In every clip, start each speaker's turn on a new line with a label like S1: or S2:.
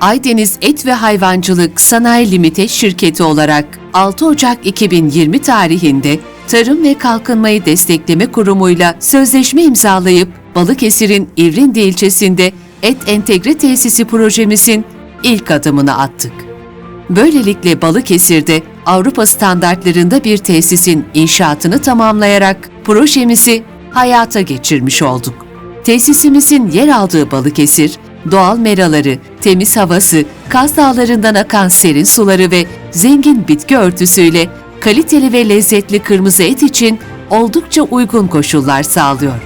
S1: Aydeniz Et ve Hayvancılık Sanayi Limite şirketi olarak 6 Ocak 2020 tarihinde Tarım ve Kalkınmayı Destekleme Kurumu'yla sözleşme imzalayıp Balıkesir'in İvrindi ilçesinde Et Entegre Tesisi projemizin ilk adımını attık. Böylelikle Balıkesir'de Avrupa standartlarında bir tesisin inşaatını tamamlayarak projemizi hayata geçirmiş olduk. Tesisimizin yer aldığı Balıkesir, doğal meraları, temiz havası, Kaz Dağları'ndan akan serin suları ve zengin bitki örtüsüyle kaliteli ve lezzetli kırmızı et için oldukça uygun koşullar sağlıyor.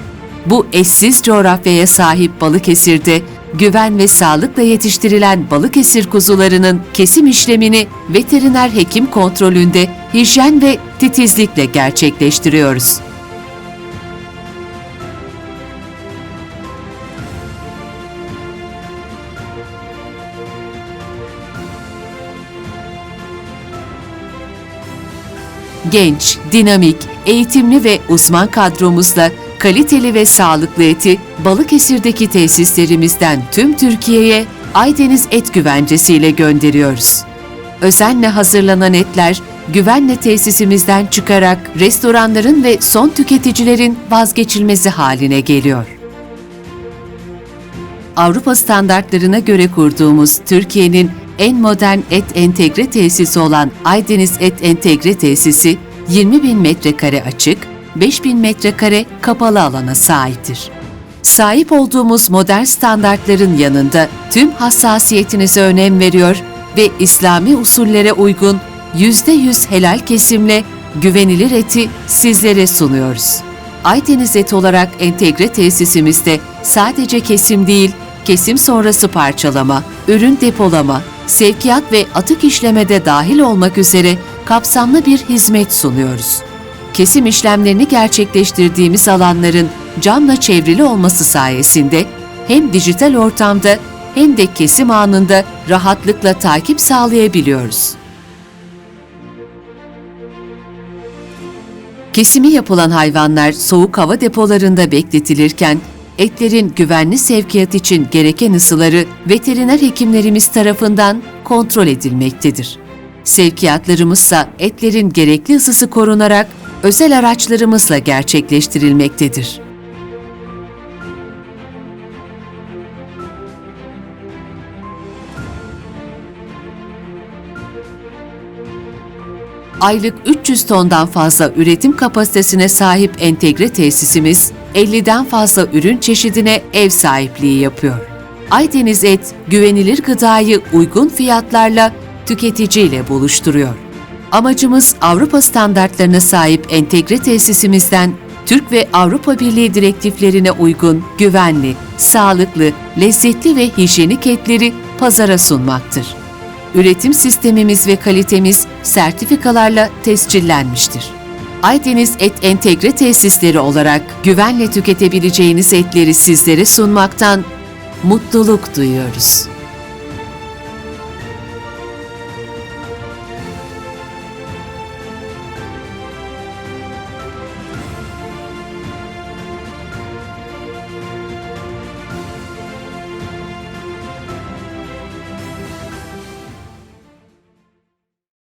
S1: Bu eşsiz coğrafyaya sahip Balıkesir'de güven ve sağlıkla yetiştirilen Balıkesir kuzularının kesim işlemini veteriner hekim kontrolünde hijyen ve titizlikle gerçekleştiriyoruz. genç, dinamik, eğitimli ve uzman kadromuzla kaliteli ve sağlıklı eti Balıkesir'deki tesislerimizden tüm Türkiye'ye Aydeniz Et Güvencesi ile gönderiyoruz. Özenle hazırlanan etler güvenle tesisimizden çıkarak restoranların ve son tüketicilerin vazgeçilmezi haline geliyor. Avrupa standartlarına göre kurduğumuz Türkiye'nin en modern et entegre tesisi olan Aydeniz Et Entegre Tesisi 20 bin metrekare açık, 5 bin metrekare kapalı alana sahiptir. Sahip olduğumuz modern standartların yanında tüm hassasiyetinize önem veriyor ve İslami usullere uygun %100 helal kesimle güvenilir eti sizlere sunuyoruz. Aydeniz Et olarak entegre tesisimizde sadece kesim değil, kesim sonrası parçalama, ürün depolama, sevkiyat ve atık işlemede dahil olmak üzere kapsamlı bir hizmet sunuyoruz. Kesim işlemlerini gerçekleştirdiğimiz alanların camla çevrili olması sayesinde hem dijital ortamda hem de kesim anında rahatlıkla takip sağlayabiliyoruz. Kesimi yapılan hayvanlar soğuk hava depolarında bekletilirken etlerin güvenli sevkiyat için gereken ısıları veteriner hekimlerimiz tarafından kontrol edilmektedir. Sevkiyatlarımızsa etlerin gerekli ısısı korunarak özel araçlarımızla gerçekleştirilmektedir. Aylık 300 tondan fazla üretim kapasitesine sahip entegre tesisimiz, 50'den fazla ürün çeşidine ev sahipliği yapıyor. Aydeniz Et, güvenilir gıdayı uygun fiyatlarla tüketiciyle buluşturuyor. Amacımız Avrupa standartlarına sahip entegre tesisimizden Türk ve Avrupa Birliği direktiflerine uygun, güvenli, sağlıklı, lezzetli ve hijyenik etleri pazara sunmaktır. Üretim sistemimiz ve kalitemiz sertifikalarla tescillenmiştir. Aydeniz Et Entegre Tesisleri olarak güvenle tüketebileceğiniz etleri sizlere sunmaktan mutluluk duyuyoruz.